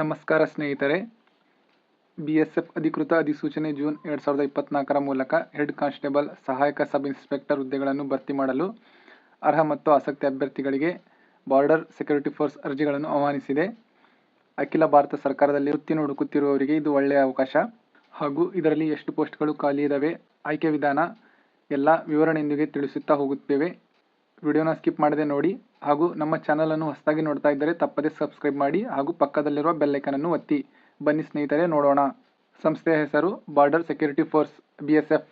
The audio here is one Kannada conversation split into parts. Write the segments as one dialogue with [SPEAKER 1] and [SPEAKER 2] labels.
[SPEAKER 1] ನಮಸ್ಕಾರ ಸ್ನೇಹಿತರೆ. ಬಿ ಎಸ್ ಎಫ್ ಅಧಿಕೃತ ಅಧಿಸೂಚನೆ ಜೂನ್ ಎರಡು ಸಾವಿರದ ಇಪ್ಪತ್ನಾಲ್ಕರ ಮೂಲಕ ಹೆಡ್ ಕಾನ್ಸ್ಟೇಬಲ್, ಸಹಾಯಕ ಸಬ್ ಇನ್ಸ್ಪೆಕ್ಟರ್ ಹುದ್ದೆಗಳನ್ನು ಭರ್ತಿ ಮಾಡಲು ಅರ್ಹ ಮತ್ತು ಆಸಕ್ತಿ ಅಭ್ಯರ್ಥಿಗಳಿಗೆ ಬಾರ್ಡರ್ ಸೆಕ್ಯೂರಿಟಿ ಫೋರ್ಸ್ ಅರ್ಜಿಗಳನ್ನು ಆಹ್ವಾನಿಸಿದೆ. ಅಖಿಲ ಭಾರತ ಸರ್ಕಾರದಲ್ಲಿ ವೃತ್ತಿ ಹುಡುಕುತ್ತಿರುವವರಿಗೆ ಇದು ಒಳ್ಳೆಯ ಅವಕಾಶ. ಹಾಗೂ ಇದರಲ್ಲಿ ಎಷ್ಟು ಪೋಸ್ಟ್ಗಳು ಖಾಲಿ ಇದ್ದಾವೆ ಆಯ್ಕೆ ವಿಧಾನ, ಎಲ್ಲ ವಿವರಣೆಯೊಂದಿಗೆ ತಿಳಿಸುತ್ತಾ ಹೋಗುತ್ತೇವೆ. ವಿಡಿಯೋನ ಸ್ಕಿಪ್ ಮಾಡದೆ ನೋಡಿ ಹಾಗೂ ನಮ್ಮ ಚಾನಲನ್ನು ಹೊಸದಾಗಿ ನೋಡ್ತಾ ಇದ್ದರೆ ತಪ್ಪದೇ ಸಬ್ಸ್ಕ್ರೈಬ್ ಮಾಡಿ ಹಾಗೂ ಪಕ್ಕದಲ್ಲಿರುವ ಬೆಲ್ಲೈಕನನ್ನು ಒತ್ತಿ. ಬನ್ನಿ ಸ್ನೇಹಿತರೆ, ನೋಡೋಣ. ಸಂಸ್ಥೆಯ ಹೆಸರು border security force B S F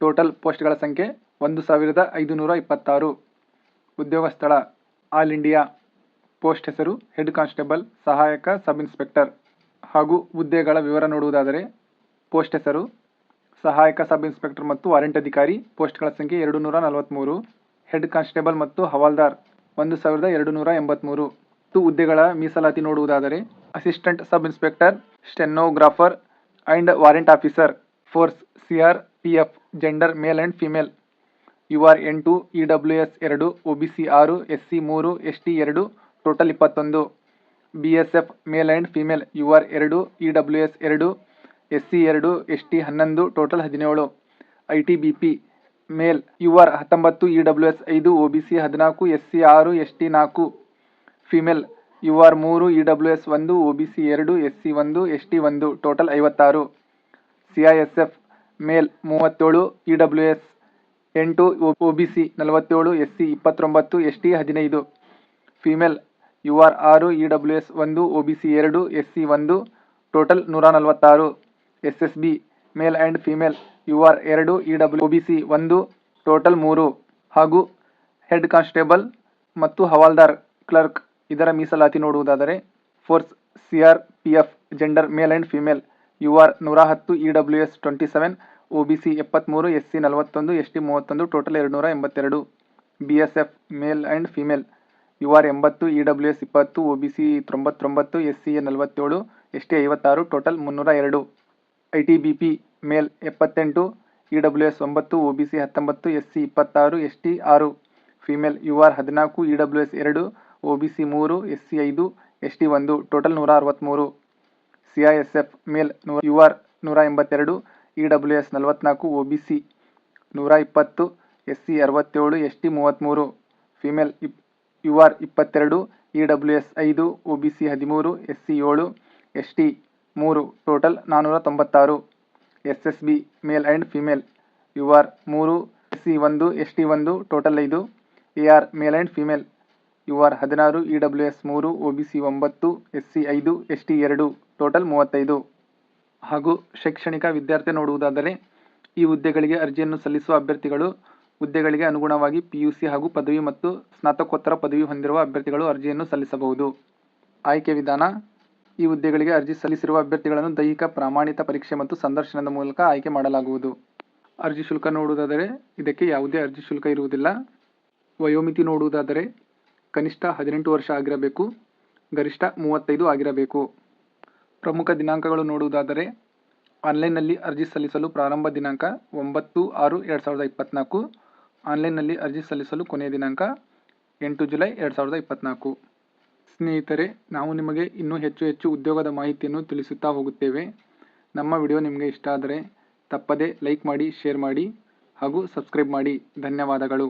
[SPEAKER 1] total ಪೋಸ್ಟ್ಗಳ ಸಂಖ್ಯೆ ಒಂದು ಸಾವಿರದ ಐದುನೂರ ಇಪ್ಪತ್ತಾರು. ಉದ್ಯೋಗ ಸ್ಥಳ ಆಲ್ ಇಂಡಿಯಾ ಪೋಸ್ಟ್ ಹೆಸರು ಹೆಡ್ ಕಾನ್ಸ್ಟೇಬಲ್ ಸಹಾಯಕ ಸಬ್ ಇನ್ಸ್ಪೆಕ್ಟರ್ ಹಾಗೂ ಹುದ್ದೆಗಳ ವಿವರ ನೋಡುವುದಾದರೆ ಪೋಸ್ಟ್ ಹೆಸರು ಸಹಾಯಕ ಸಬ್ ಇನ್ಸ್ಪೆಕ್ಟರ್ ಮತ್ತು ವಾರೆಂಟ್ ಅಧಿಕಾರಿ ಪೋಸ್ಟ್ಗಳ ಸಂಖ್ಯೆ ಎರಡು ನೂರ ನಲವತ್ತ್ಮೂರು ಹೆಡ್ ಕಾನ್ಸ್ಟೇಬಲ್ ಮತ್ತು ಹವಾಲ್ದಾರ್, ಒಂದು ಸಾವಿರದ ಎರಡು ನೂರ ಎಂಬತ್ತ್ಮೂರು ಮತ್ತು ಹುದ್ದೆಗಳ ಮೀಸಲಾತಿ ನೋಡುವುದಾದರೆ, assistant sub inspector, stenographer and warrant officer, force C R P F gender, male and female. U R ಎಂಟು, ಇ ಡಬ್ಲ್ಯೂ ಎಸ್ ಎರಡು, ಒ ಬಿ ಸಿ ಆರು, ಎಸ್ ಸಿ ಮೂರು, ಎಸ್ ಟಿ ಎರಡು, ಟೋಟಲ್ ಇಪ್ಪತ್ತೊಂದು. B S F, male and female, U R ಎರಡು, ಇ ಡಬ್ಲ್ಯೂ ಎಸ್ ಎರಡು, ಎಸ್ ಸಿ ಎರಡು, ಎಸ್ ಟಿ ಹನ್ನೊಂದು, ಟೋಟಲ್ ಹದಿನೇಳು. I T B P male U R ಹತ್ತೊಂಬತ್ತು, ಇ ಡಬ್ಲ್ಯೂ ಎಸ್ ಐದು, ಒ ಬಿ ಸಿ ಹದಿನಾಲ್ಕು, ಎಸ್ ಸಿ ಆರು, ಎಸ್ ಟಿ ನಾಲ್ಕು. ಫಿಮೇಲ್ ಯು ಆರ್ ಮೂರು, ಇ ಡಬ್ಲ್ಯೂ ಎಸ್ ಒಂದು, ಒ ಬಿ ಸಿ ಎರಡು, ಎಸ್ ಸಿ ಒಂದು, ಎಸ್ ಟಿ ಒಂದು, ಟೋಟಲ್ ಐವತ್ತಾರು. C I S F, male, ಮೂವತ್ತೇಳು, ಇ ಡಬ್ಲ್ಯೂ ಎಸ್ ಎಂಟು, ಒ ಬಿ ಸಿ ನಲವತ್ತೇಳು, ಎಸ್ ಸಿ ಇಪ್ಪತ್ತೊಂಬತ್ತು, ಎಸ್ ಟಿ ಹದಿನೈದು. ಫಿಮೇಲ್ ಯು ಆರ್ ಆರು ಇ ಡಬ್ಲ್ಯೂ ಎಸ್ ಒಂದು, ಒ ಬಿ ಸಿ ಎರಡು, ಎಸ್ ಸಿ ಒಂದು, ಟೋಟಲ್ ನೂರ ನಲವತ್ತಾರು. S S B, male and female U R ಎರಡು, ಇ ಡಬ್ಲ್ಯೂ ಸಿ ಒಂದು, ಟೋಟಲ್ ಮೂರು ಹಾಗೂ ಹೆಡ್ ಕಾನ್ಸ್ಟೇಬಲ್ ಮತ್ತು ಹವಾಲ್ದಾರ್ ಕ್ಲರ್ಕ್ ಇದರ ಮೀಸಲಾತಿ ನೋಡುವುದಾದರೆ force C R P F gender male and female U R ನೂರ ಹತ್ತು, E W S twenty seven, O B C ಎಪ್ಪತ್ತ್ಮೂರು ಎಸ್ ಸಿ ನಲವತ್ತೊಂದು, ಎಸ್ ಟಿ ಮೂವತ್ತೊಂದು, ಟೋಟಲ್ ಎರಡು ನೂರ ಎಂಬತ್ತೆರಡು. B S F male and female U R ಎಂಬತ್ತು, ಇ ಡಬ್ಲ್ಯೂ ಎಸ್ ಇಪ್ಪತ್ತು, ಒ ಬಿ ಸಿ ತೊಂಬತ್ತೊಂಬತ್ತು, ಎಸ್ ಸಿ ಎ ನಲವತ್ತೇಳು, ಎಸ್ ಟಿ ಐವತ್ತಾರು, ಟೋಟಲ್ ಮುನ್ನೂರ ಎರಡು. I T B P male ಎಪ್ಪತ್ತೆಂಟು ಇ ಡಬ್ಲ್ಯೂ ಎಸ್ ಒಂಬತ್ತು ಒ ಬಿ ಸಿ ಹತ್ತೊಂಬತ್ತು ಎಸ್ ಸಿ ಇಪ್ಪತ್ತಾರು ಎಸ್ ಟಿ ಆರು, ಫಿಮೇಲ್ ಯು ಆರ್ ಹದಿನಾಲ್ಕು ಇ ಡಬ್ಲ್ಯೂ ಎಸ್ ಎರಡು ಒ ಬಿ ಸಿ ಮೂರು ಎಸ್ ಸಿ ಐದು ಎಸ್ ಟಿ ಒಂದು, ಟೋಟಲ್ ನೂರ ಅರವತ್ತ್ಮೂರು C I S F male ನೂರ ಯು ಆರ್ ನೂರ ಎಂಬತ್ತೆರಡು ಇ ಡಬ್ಲ್ಯೂ ಎಸ್ ನಲವತ್ತ್ನಾಲ್ಕು ಒ ಬಿ ಸಿ ನೂರ ಇಪ್ಪತ್ತು ಎಸ್ ಸಿ ಅರವತ್ತೇಳು ಎಸ್ ಟಿ ಮೂವತ್ತ್ಮೂರು ಫಿಮೇಲ್ ಇಪ್ ಯು ಆರ್ ಇಪ್ಪತ್ತೆರಡು ಇ ಡಬ್ಲ್ಯೂ ಎಸ್ ಐದು ಒ ಬಿ ಸಿ ಹದಿಮೂರು ಎಸ್ ಸಿ ಏಳು ಎಸ್ ಟಿ ಮೂರು, ಟೋಟಲ್ ನಾನ್ನೂರ ತೊಂಬತ್ತಾರು. S S B male and female. U R ಮೂರು ಎಸ್ ಸಿ ಒಂದು ಎಸ್ ಟಿ ಒಂದು, ಟೋಟಲ್ ಐದು. A R male and female. U R ಹದಿನಾರು, ಇ ಡಬ್ಲ್ಯೂ ಎಸ್ ಮೂರು ಒ ಬಿ ಸಿ ಒಂಬತ್ತು ಎಸ್ ಸಿ ಐದು ಎಸ್ ಟಿ ಎರಡು, ಟೋಟಲ್ ಮೂವತ್ತೈದು. ಹಾಗೂ ಶೈಕ್ಷಣಿಕ ವಿದ್ಯಾರ್ಥಿ ನೋಡುವುದಾದರೆ, ಈ ಹುದ್ದೆಗಳಿಗೆ ಅರ್ಜಿಯನ್ನು ಸಲ್ಲಿಸುವ ಅಭ್ಯರ್ಥಿಗಳು ಹುದ್ದೆಗಳಿಗೆ ಅನುಗುಣವಾಗಿ ಪಿ ಯು ಸಿ ಹಾಗೂ ಪದವಿ ಮತ್ತು ಸ್ನಾತಕೋತ್ತರ ಪದವಿ ಹೊಂದಿರುವ ಅಭ್ಯರ್ಥಿಗಳು ಅರ್ಜಿಯನ್ನು ಸಲ್ಲಿಸಬಹುದು. ಆಯ್ಕೆ ವಿಧಾನ ಈ ಹುದ್ದೆಗಳಿಗೆ ಅರ್ಜಿ ಸಲ್ಲಿಸಿರುವ ಅಭ್ಯರ್ಥಿಗಳನ್ನು ದೈಹಿಕ, ಪ್ರಾಮಾಣಿತ ಪರೀಕ್ಷೆ ಮತ್ತು ಸಂದರ್ಶನದ ಮೂಲಕ ಆಯ್ಕೆ ಮಾಡಲಾಗುವುದು. ಅರ್ಜಿ ಶುಲ್ಕ ನೋಡುವುದಾದರೆ ಇದಕ್ಕೆ ಯಾವುದೇ ಅರ್ಜಿ ಶುಲ್ಕ ಇರುವುದಿಲ್ಲ. ವಯೋಮಿತಿ ನೋಡುವುದಾದರೆ ಕನಿಷ್ಠ ಹದಿನೆಂಟು ವರ್ಷ ಆಗಿರಬೇಕು, ಗರಿಷ್ಠ ಮೂವತ್ತೈದು ಆಗಿರಬೇಕು. ಪ್ರಮುಖ ದಿನಾಂಕಗಳು ನೋಡುವುದಾದರೆ ಆನ್ಲೈನ್ನಲ್ಲಿ ಅರ್ಜಿ ಸಲ್ಲಿಸಲು ಪ್ರಾರಂಭ ದಿನಾಂಕ ಒಂಬತ್ತು ಆರು ಎರಡು ಸಾವಿರದ ಇಪ್ಪತ್ತ್ನಾಲ್ಕು ಆನ್ಲೈನ್ನಲ್ಲಿ ಅರ್ಜಿ ಸಲ್ಲಿಸಲು ಕೊನೆಯ ದಿನಾಂಕ ಎಂಟು ಜುಲೈ ಎರಡು ಸಾವಿರದ ಇಪ್ಪತ್ತ್ನಾಲ್ಕು ಸ್ನೇಹಿತರೆ, ನಾವು ನಿಮಗೆ ಇನ್ನೂ ಹೆಚ್ಚು ಹೆಚ್ಚು ಉದ್ಯೋಗದ ಮಾಹಿತಿಯನ್ನು ತಿಳಿಸುತ್ತಾ ಹೋಗುತ್ತೇವೆ. ನಮ್ಮ ವಿಡಿಯೋ ನಿಮಗೆ ಇಷ್ಟ ಆದರೆ ತಪ್ಪದೇ ಲೈಕ್ ಮಾಡಿ, ಶೇರ್ ಮಾಡಿ ಹಾಗೂ ಸಬ್ಸ್ಕ್ರೈಬ್ ಮಾಡಿ. ಧನ್ಯವಾದಗಳು.